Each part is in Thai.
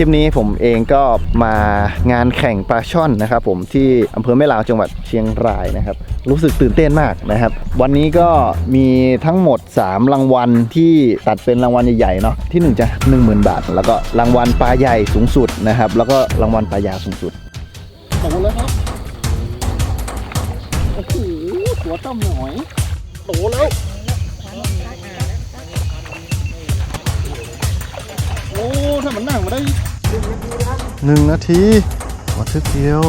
ริปนี้ผมเองก็มางานแข่งปลาช่อนนะครับผมที่อำเภอแม่ลาวจังหวัดเชียงรายนะครับ รู้สึกตื่นเต้นมากนะครับ วันนี้ก็มีทั้งหมด 3 รางวัลที่ตัดเป็นรางวัลใหญ่ๆเนาะที่หนึ่งจะ10,000 บาท แล้วก็รางวัลปลาใหญ่สูงสุดนะครับ แล้วก็รางวัลปลายาวสูงสุดโตแล้วครับโอ้โหหัวต้มหน่อยโตแล้วโอ้ถ้ามันนั่งมาได้ หนึ่งนาที ขอทึกเดียว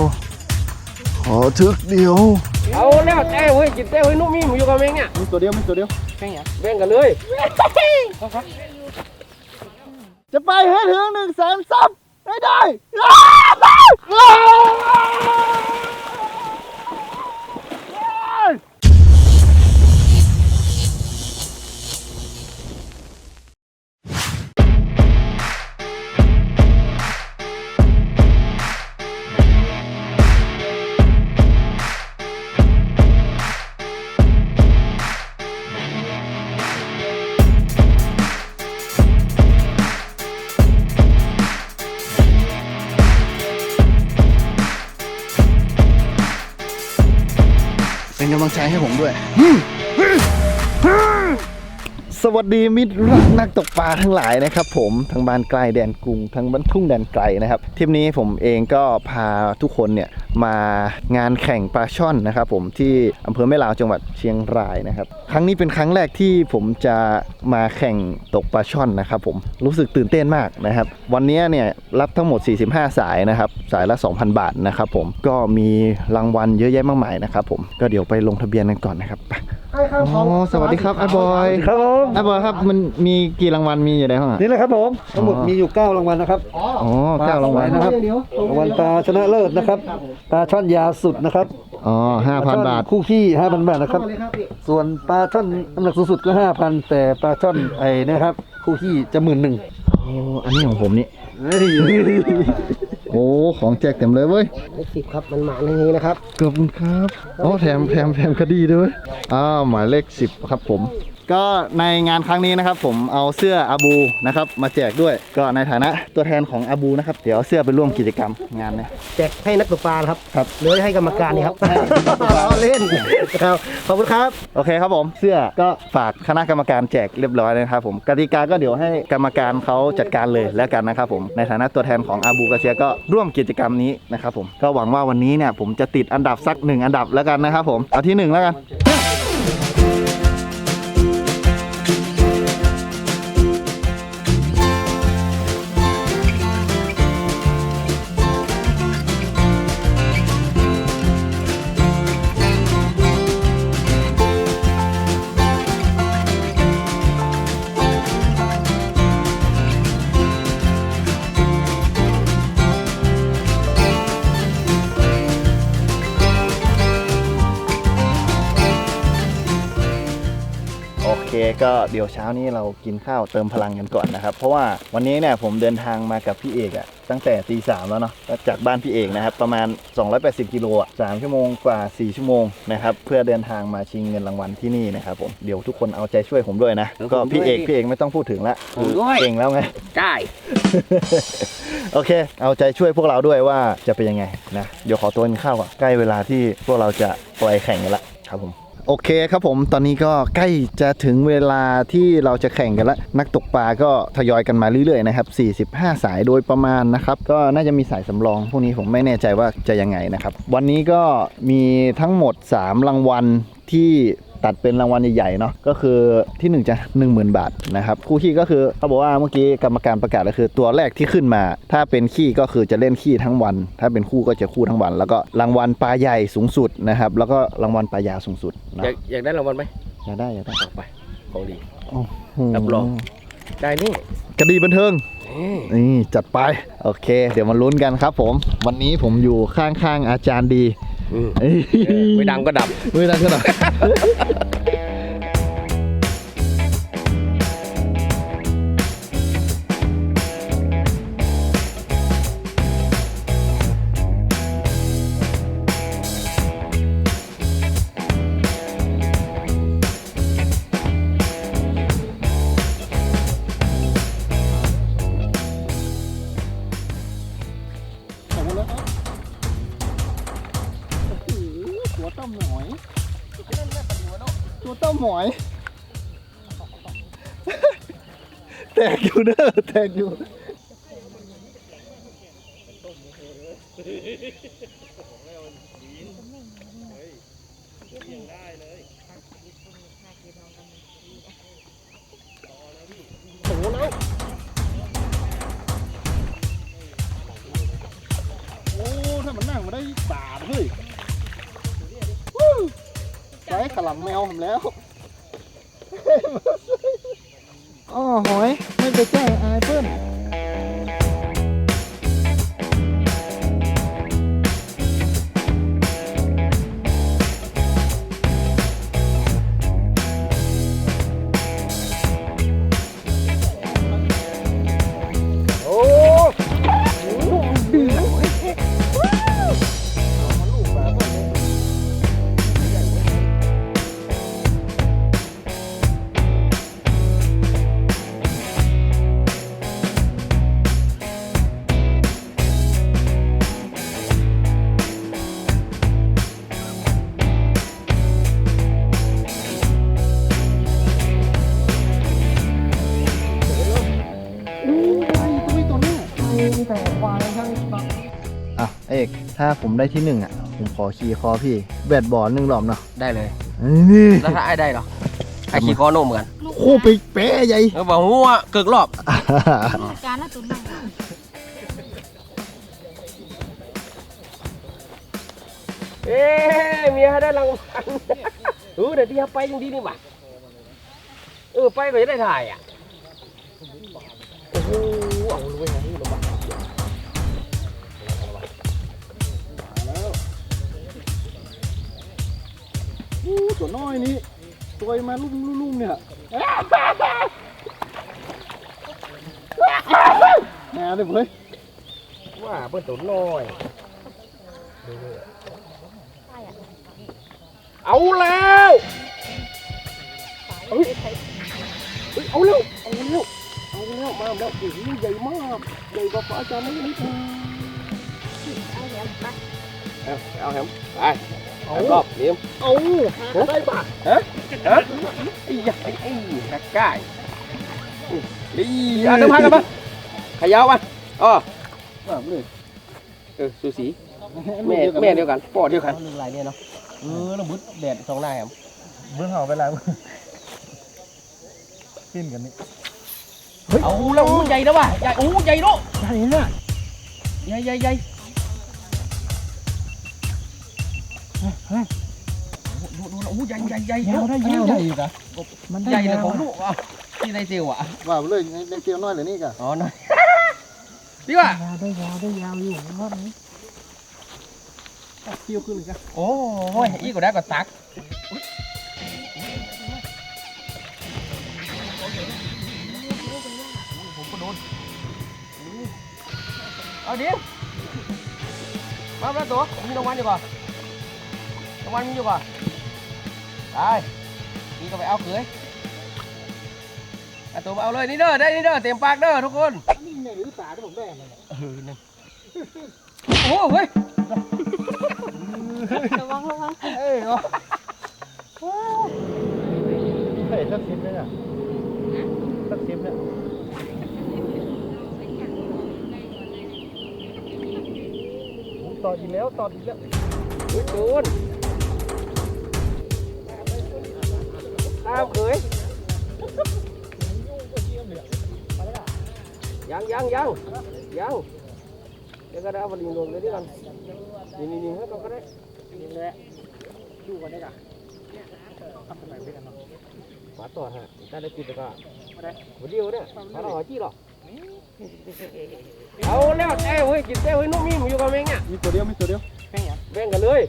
ขอทึกเดียว เอาแล้วแต่เว้ยจิตแต่เว้ยนุ่มมีหมูอยู่กับเมงเนี่ยมีตัวเดียวมีตัวเดียวแบ่งกันเลยจะไปให้ถึงหนึ่งแสนซับได้ได้ สวัสดีมิตรรักนักตกปลาทั้งหลายนะครับผมทั้งบ้านไกลแดนกรุงทั้งบ้านทุ่งแดนไกลนะครับทริปนี้ผมเองก็พาทุกคนเนี่ยมางานแข่งปลาช่อนนะครับผมที่อำเภอแม่ลาวจังหวัดเชียงรายนะครับ ครั้งนี้เป็นครั้งแรกที่ผมจะมาแข่งตกปลาช่อนนะครับผมรู้สึกตื่นเต้นมากนะครับ วันนี้เนี่ยรับทั้งหมด 45 สายนะครับสายละ 2,000 บาทนะครับผมก็มีรางวัลเยอะแยะมากมายนะครับผมก็เดี๋ยวไปลงทะเบียนกันก่อนนะครับ ไปอ๋อสวัสดีครับไอ้บอยครับผมไอ้บอยครับมันมีกี่รางวัลมีอยู่ในห้องอะ นี่แหละครับผมทั้งหมดอ๋อมีอยู่9รางวัลนะครับอ๋อเก้ารางวัลนะครั บ รางวัลปลาชนะเลิศนะครับปลาช่อนยาวสุดนะครับอ๋อห้าปลพันช่อบาท คู่ขี้5,000บาทนะครับส่วนปลาช่อนน้ำหนักสูงสุดก็5,000แต่ปลาช่อนไอ้นะครับ คู่ขี้จะหมื่นหนึ่งโอ้อันนี้ของผมนี่ โอ้ของแจกเต็มเลยเว้ยเลขสิบครับมันหมาในนี้นะครับขอบคุณครับอ๋อแถมแถมแถมคดีด้วยอ้าวหมายเลขสิบครับผม ก็ในงานครั้งนี้นะครับ ผมเอาเสื้ออาบูนะครับมาแจกด้วย ก็ในฐานะตัวแทนของอาบูนะครับเดี๋ยวเอาเสื้อไปร่วมกิจกรรมงานเนี้แจกให้นักตกปลาครับครับเหลือให้กรรมการนี่ครับเราเล่นครับขอบคุณครับ โอเคครับผมเสื้อก็ฝากคณะกรรมการแจกเรียบร้อยเลยนะครับผมกติกาก็เดี๋ยวให้กรรมการเขาจัดการเลยแล้วกันนะครับผมในฐานะตัวแทนของอาบูกาเซียก็ร่วมกิจกรรมนี้นะครับผมก็หวังว่าวันนี้เนี่ยผมจะติดอันดับสักหนึ่งอันดับแล้วกันนะครับผมเอาที่หนึ่งแล้วกัน ก็เดี๋ยวเช้านี้เรากินข้าวเติมพลังกันก่อนนะครับ เพราะว่าวันนี้เนี่ยผมเดินทางมากับพี่เอกอะตั้งแต่ตีสามแล้วเนาะก็จากบ้านพี่เอกนะครับ ประมาณ 280 กิโลอะสามชั่วโมงกว่า 4 ชั่วโมงนะครับ เพื่อเดินทางมาชิงเงินรางวัลที่นี่นะครับผมเดี๋ยวทุกคนเอาใจช่วยผมด้วยนะ ก็พี่เอกพี่เอกไม่ต้องพูดถึงละผมด้วย เก่งแล้วไง ได้ โอเค เอาใจช่วยพวกเราด้วยว่าจะเป็นยังไงนะเดี๋ยวขอตัวกินข้าวก่อนใกล้เวลาที่พวกเราจะปล่อยแข่งกันละครับผม โอเคครับผมตอนนี้ก็ใกล้จะถึงเวลาที่เราจะแข่งกันแล้ว นักตกปลาก็ทยอยกันมาเรื่อยๆนะครับ 45 สายโดยประมาณนะครับ ก็น่าจะมีสายสำรอง พวกนี้ผมไม่แน่ใจว่าจะยังไงนะครับ วันนี้ก็มีทั้งหมด 3 รางวัลที่ ตัดเป็นรางวัลใหญ่ๆเนาะก็คือที่หนึ่งจะ 10,000 บาทนะครับคู่ขี้ก็คือเขาบอกว่าเมื่อกี้กรรมการประกาศก็คือ ตัวแรกที่ขึ้นมา ถ้าเป็นขี้ก็คือจะเล่นขี้ทั้งวัน ถ้าเป็นคู่ก็จะคู่ทั้งวัน แล้วก็รางวัลปลาใหญ่สูงสุดนะครับแล้วก็รางวัลปลายาวสูงสุดเนาะอยากอยากได้รางวัลไหมอยากได้อยากได้เอาไปของดีโอ้โหรับรองได้นี่คดีบันเทิงเอ้ยนี่จัดไป โอเค เดี๋ยวมาลุ้นกันครับผม วันนี้ผมอยู่ข้างๆอาจารย์ดีอืม เอ้ยเออไม่ดังก็ดับไม่ดังก็หน่อย หมอย แตกอยู่เด้อแตกอยู่โอ้ถ้ามันนั่งมาได้บาทเฮ้ยวู้ใช้ขลังแมวผมแล้ว อ๋อหอยไม่ไปแจ้ง เอกถ้าผมได้ที่หนึ่งอะ ผมขอขี่คอพี่ แบดบอลหนึ่งรอบเนาะได้เลย นี่แล้วถ้าไอ้ได้เหรอไอ้ขี่คอโน่เหมือนกันโคไปเป๊ะใหญ่เออบอกว่าเกิกรอบการละตุ้นนั่งเอ๊ะเมียได้รางวัลเออเดี๋ยวที่เขาไปยังดีนี่หว่าเออไปก็จะได้ถ่ายอะโอ้โห ตัวน้อยนี้ตัวมาลุ่มลุ่มเนี่ยแม่เลยเว้ยว่าเปิ้ลตัวน้อย เอาแล้วเฮ้ยเฮ้ยเอาเร็วเอาเร็วเอาเร็วมาแล้วโอ้โหใหญ่มากใหญ่กว่าฟ้าจานนิดนึงเอาเดี๋ยวไปเอาเอาแฮมไป เอารอบเลี้ยมเอาได้บาทฮะไอ้ยักษ์ไอ้ไอ้นักก่ายดีอะเดินพันกันปะขยาวปะอ๋อแบบเลยเออสูสีแม่แม่เดียวกันพ่อเดียวกันหนึ่งลายเนี่ยเนาะเออแล้วบุดแดดสองลายครับเบื้องเห่าไปแล้วขึ้นกันนี่เอาแล้วอู้ใหญ่แล้วว่ะใหญ่อู้ใหญ่เนาะใช่เนี่ยใหญ่ใหญ่ใหญ่ ดูดูอู้ใหญ่ใหญ่ใหญ่ยาวได้ยาวได้อีกอะมันใหญ่เลยของลูกอะที่ได้เซลอะว่าเลยในเกียวน้อยหรือนี่กะอ๋อน้อยดีว่ะยาได้ยาวได้ยาวอยู่รอบนี้เที่ยวขึ้นเลยกันโอ้ยอีกก็ได้ก็ตักเอาดิมาแล้วตัวมีรางวัลอยู่ก่า งวัลมีอยู่ก่อนไปนี่ก็ไปเอาเขยเอาตัวมาเอาเลยนี่เด้อได้นี่เด้อเต็มปากเด้อทุกคนนี่ไงหรือสาที่ผมได้มาเออนี่โอ้โหเฮ้ยระวังระวังเอ้ยเนาะเฮ้ยสักสิบเลยอะสักสิบเนี่ยต่ออีกแล้วต่ออีกแล้วเฮ้ยจูน ตามเขยยังยังยังยังเดี๋ยวก็ได้เอาบอลลิงลงเลยดิกันนี่นี่นี่ให้เขาก็ได้นี่แหละดูกันได้กะทำไมไม่กันเนาะขวาต่อฮะได้ได้จุดแล้วก็วันเดียวเนี่ยขวาต่อจี้หรอเอาแล้วเอ้ยเฮ้ยกินเต้เฮ้ยนุ่มมีมอยู่กับเมงเนี่ยมีตัวเดียวมีตัวเดียวแบ่งกันเลย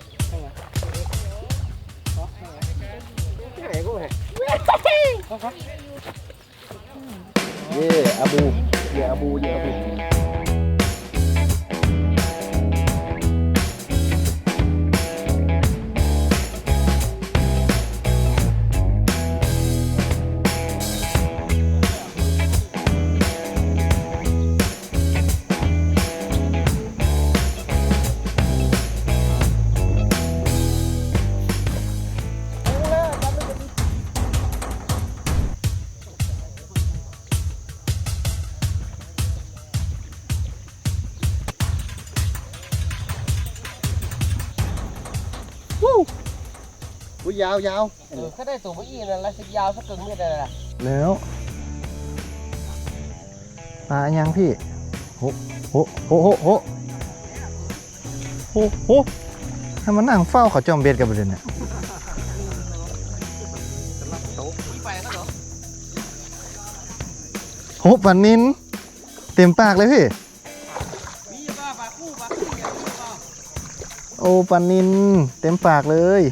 ไหนกูแหก เย่อาบู เย่อาบู เย่อาบู ยยาวยาวเออแค่ได้ตัวไม่อีนั่นละสิยาวสักกึ่งเมตรเลยล่ะแล้วปลายังพี่โหโหโหโหโหโหโหให้มันนั่งเฝ้าเขาจอมเบ็ดกันประเด็นเนี่ยไปก็เหรอโหปันนินเต็มปากเลยพี่มีบ้าปลาคู่ปลาคู่อย่างนี้ป่ะโอ้ปันนินเต็มปากเลย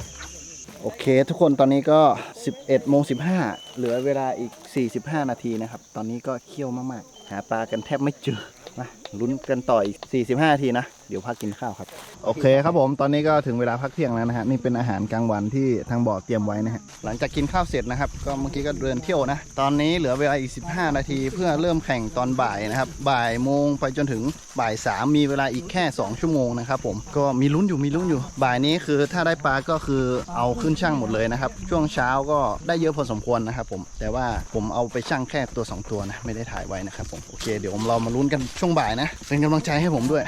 โอเค ทุกคนตอนนี้ก็ 11โมง15 เหลือเวลาอีก 45 นาทีนะครับ ตอนนี้ก็เคี่ยวมาก ๆ หาปลากันแทบไม่เจอมา ลุ้นกันต่ออีก 45นาทีนะ เดี๋ยวพักกินข้าวครับ โอเคครับผม ตอนนี้ก็ถึงเวลาพักเที่ยงแล้วนะฮะ นี่เป็นอาหารกลางวันที่ทางบ่อเตรียมไว้นะฮะ หลังจากกินข้าวเสร็จนะครับ ก็เมื่อกี้ก็เดินเที่ยวนะ ตอนนี้เหลือเวลาอีก 15 นาที เพื่อเริ่มแข่งตอนบ่ายนะครับ บ่ายโมงไปจนถึงบ่ายสามมีเวลาอีกแค่ 2 ชั่วโมงนะครับผม ก็มีลุ้นอยู่ มีลุ้นอยู่ บ่ายนี้คือถ้าได้ปลาก็คือเอาขึ้นช่างหมดเลยนะครับ ช่วงเช้าก็ได้เยอะพอสมควรนะครับผม แต่ว่าผมเอาไปช่างแค่ตัว 2 ตัวนะ ไม่ได้ถ่ายไว้นะครับผม โอเค เดี๋ยวเรามาลุ้นกันช่วงบ่ายนะ เป็นกำลังใจให้ผมด้วย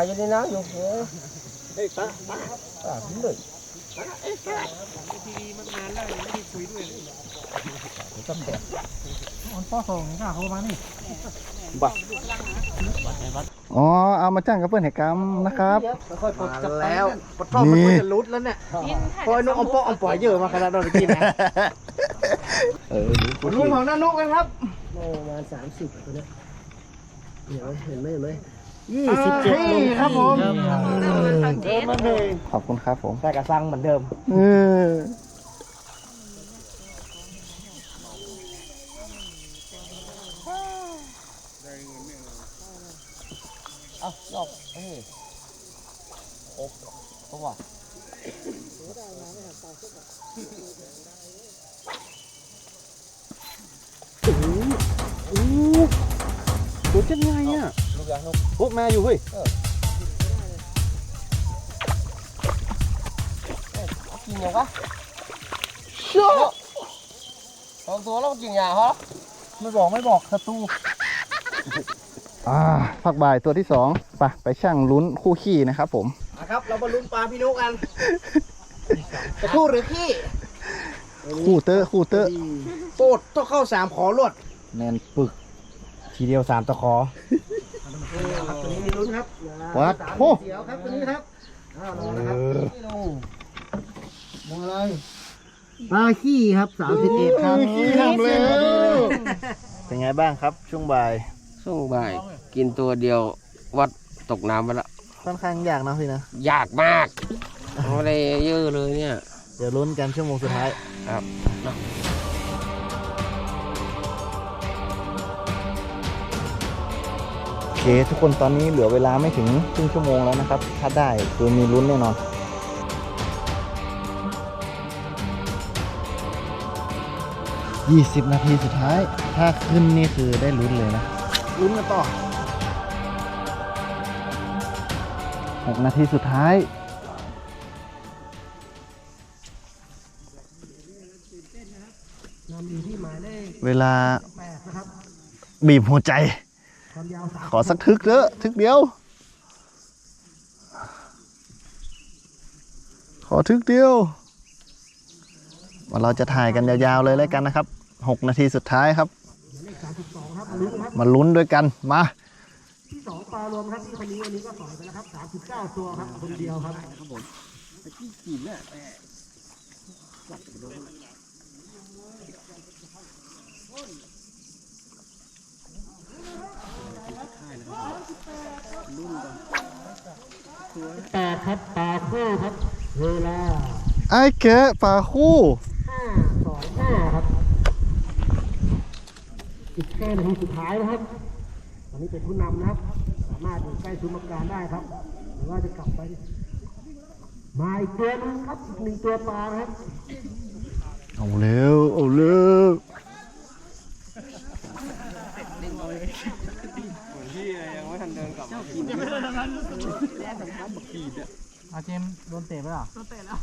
ปลาอยู่ในน้ำอยู่เฮ้ยเฮ้ยตาปลาขึ้นเลยอ๋อเอามาจ้างกับเพื่อนเหตุกรรมนะครับค่อยปลดจับแล้วปลดท่อมันจะรุดแล้วเนี่ยพอไอ้นกอาปออาปล่อยเยอะมาขนาดนั้นกินนะเออลุ้นของน้านกกันครับโอ้ประมาณสามสิบตัวเนี้ยเดี๋ยวเห็นไหมเห็นไหม ยี่สิบเจ็ดโลครับผมเจ็ดมาเลยขอบคุณครับผมได้กระซังเหมือนเดิมเออเอ้าหยอกเฮ้ยโอ้ตัว ตัวจะไงอะลูกยางลูกพวกแม่อยู่เฮ้ยกินยังวะเชื่อสองตัวแล้วกินยาเหรอไม่บอกไม่บอกศัตรูอ่าผักบ่ายตัวที่สองไปไปช่างลุ้นคู่ขี้นะครับผมนะครับ เรามาลุ้นปลาพี่นกกันจะคู่หรือขี้คู่เตอร์คู่เตอร์โปดต้องเข้าสามขอรวดแนนปึก ทีเดียวสามตะขอครับตัวนี้มีลุ้นครับวัดสามโอ้เสียวครับตัวนี้ครับอ้าวลงนะครับนี่ลงลงอะไรปลาขี้ครับสามสิบเอ็ดครับขี้ทำแล้วเป็นไงบ้างครับ ช่วงบ่าย ช่วงบ่าย กินตัวเดียววัดตกน้ำไปละค่อนข้างยากนะพี่นะยากมากไม่ได้เยอะเลยเนี่ย เดี๋ยวลุ้นกันชั่วโมงสุดท้ายครับ เคทุกคนตอนนี้เหลือเวลาไม่ถึงครึ่งชั่วโมงแล้วนะครับ ถ้าได้คือมีลุ้นแน่นอน20นาทีสุดท้าย ถ้าขึ้นนี่คือได้ลุ้นเลยนะลุ้นกันต่อ6นาทีสุดท้ายเวลาบีบหัวใจ ขอสักทึกเถอะทึกเดียว ขอทึกเดียวว่าเราจะถ่ายกันยาวๆเลยแล้วกันนะครับ 6 นาทีสุดท้ายครับ มาลุ้นด้วยกันมาที่สองปลารวมครับที่คนนี้วันนี้ก็สอยไปแล้วครับสามสิบเก้าตัวครับคนเดียวครับแป ดครับแปดคู่ครับเวลาไอ้แกะปลาคู่ห้าสองห้าครับอีกแค่นาทีสุดท้ายนะครับตอนนี้เป็นผู้นำนะครับ สามารถอยู่ใกล้ซุ้มกรรมการได้ครับ หรือว่าจะกลับไปมาอีกตัวหนึงครับอีกหนึ่งตัวปลานะครับเอาเร็วเอาเร็ว อาเจมโดนเตะไปหรอเอา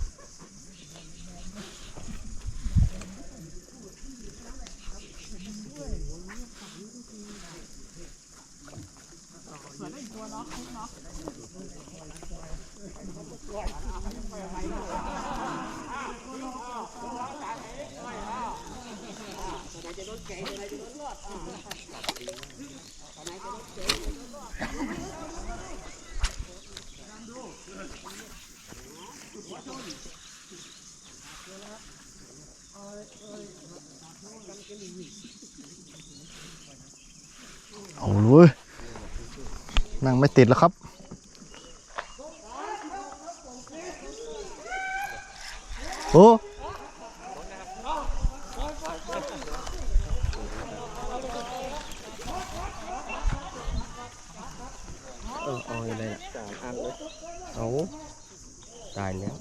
ติดแล้วครับ โอ้เออเอาอะไรน่ะเอาตายแล้ว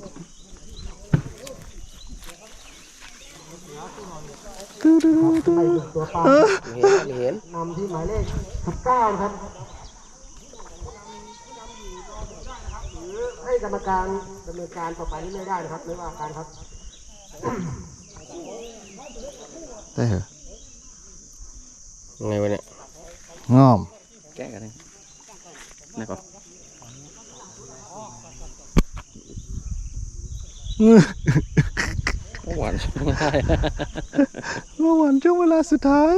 ตื้อตื้อตื้อไปหนึ่งตัวปลาเห็นเห็นนำที่หมายเลขสิบเก้านะครับหรือให้ กรรมการดำเนินการต่อไปนี่ไม่ได้นะครับไม่ว่าการครับ ได้เหรอยังไงวะเนี่ยงอม แก้กันเลยนะก่อนหวานง่ายเมื่อวันช่วงเวลาสุดท้าย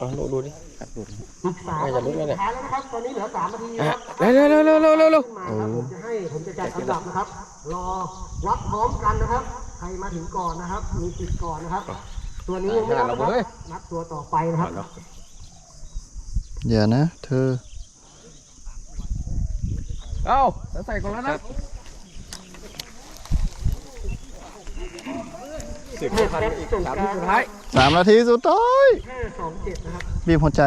เอาดูดูดิครับดูดิสิบสามน่าจะลุ้นแล้วเนี่ยท้ายแล้วนะครับตอนนี้เหลือสามนาทีนะครับเร็วเร็วเร็วเร็วเร็วเร็วเร็วขึ้นมาครับผมจะให้ผมจะจัดอันดับนะครับ รอวัดพร้อมกันนะครับ ใครมาถึงก่อนนะครับ มีสิทธิ์ก่อนนะครับ ตัวนี้ยังไม่นับนะครับนับตัวต่อไปนะครับอย่านะ เธอ เอาใส่ก่อนแล้วนะ สิบสามนาทีสุดท้ายสามนาทีสุดท้ายห้าสองเจ็ดนะครับบีบหัวใจ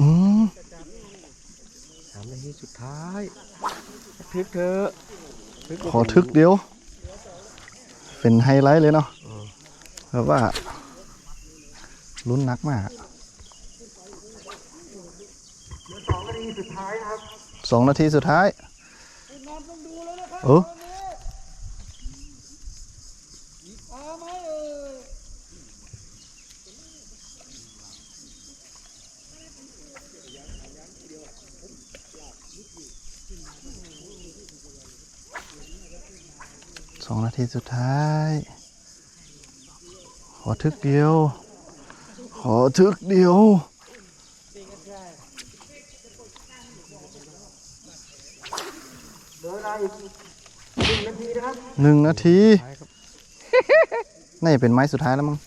อืม สามนาทีสุดท้าย ทึกเธอะขอทึกเดียว เป็นไฮไลท์เลยเนาะแบบว่าลุ้นนักมากเหลือสองนาทีสุดท้ายนะครับสองนาทีสุดท้าย เออส องนาทีสุดท้าย ขอทึกเดียว ขอทึกเดียวเหลือเวลาอีกหนึ่งนาทีนะครับหนึ่งนาทีน่าจะเป็นไม้สุดท้ายแล้วมั้ง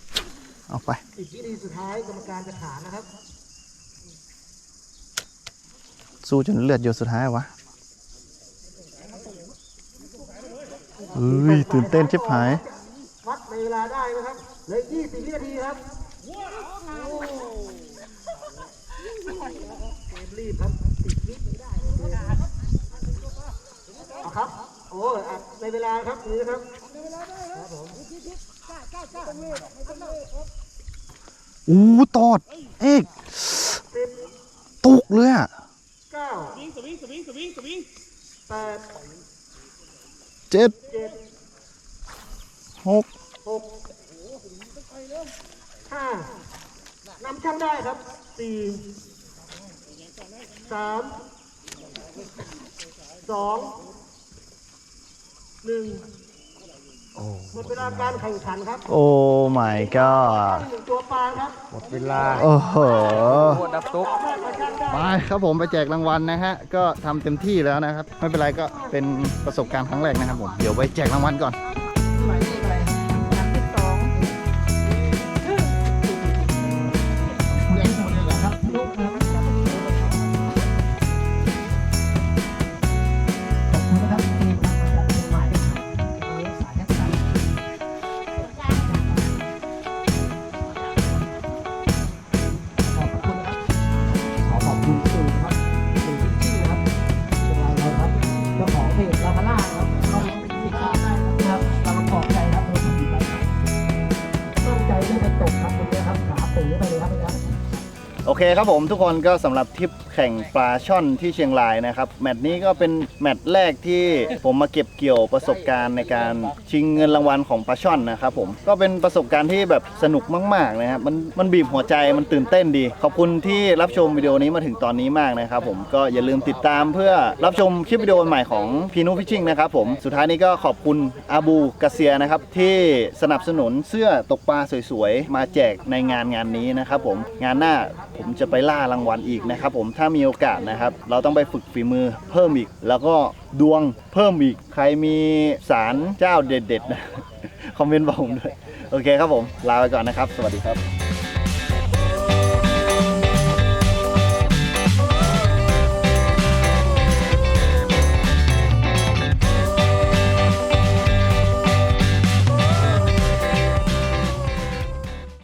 เอาไป อีกวินาทีสุดท้ายกรรมการจะขานนะครับ สู้จนเลือดหยดสุดท้ายวะ เฮ้ยตื่นเต้นชิบหายวัดในเวลาได้นะครับเหลือยี่สิบวินาทีครับเกมรีบครับสิบวิไม่ได้เอาครับ โอ้ยอัดในเวลาครับนี่นะครับครับผมอู้ตอด เอกตุกเลยอะเก้าสวิงสวิงสวิงสวิงแปดเจ็ดเจ็ด หกหกห้านำช่างได้ครับสี่สามสองหนึ่งหมดเวลาการแข่งขันครับโอ้ my god หนึ่งตัวปลาครับหมดเวลาโอ้โหโคตรดับตุกได้มาช่างได้ไปครับผมไปแจกรางวัลนะฮะ ก็ทำเต็มที่แล้วนะครับ ไม่เป็นไรก็เป็นประสบการณ์ครั้งแรกนะครับผม เดี๋ยวไปแจกรางวัลก่อน เคครับผมทุกคนก็สำหรับทริปแข่งปลาช่อนที่เชียงรายนะครับ แมตช์นี้ก็เป็นแมตช์แรกที่ผมมาเก็บเกี่ยวประสบการณ์ในการชิงเงินรางวัลของปลาช่อนนะครับผมก็เป็นประสบการณ์ที่แบบสนุกมากๆนะครับมันมันบีบหัวใจมันตื่นเต้นดี ขอบคุณที่รับชมวิดีโอนี้มาถึงตอนนี้มากนะครับผมก็อย่าลืมติดตามเพื่อรับชมคลิปวิดีโอใหม่ของพีนูฟิชชิงนะครับผมสุดท้ายนี้ก็ขอบคุณอาบูกาเซียนะครับที่สนับสนุนเสื้อตกปลาสวยๆมาแจกในงานงานนี้นะครับผมงานหน้าผมจะไปล่ารางวัลอีกนะครับผมถ้ามีโอกาสนะครับ เราต้องไปฝึกฝีมือเพิ่มอีก แล้วก็ดวงเพิ่มอีก ใครมีสารเจ้าเด็ดๆนะคอมเมนต์บอกผมด้วย โอเคครับผม ลาไปก่อนนะครับ สวัสดีครับ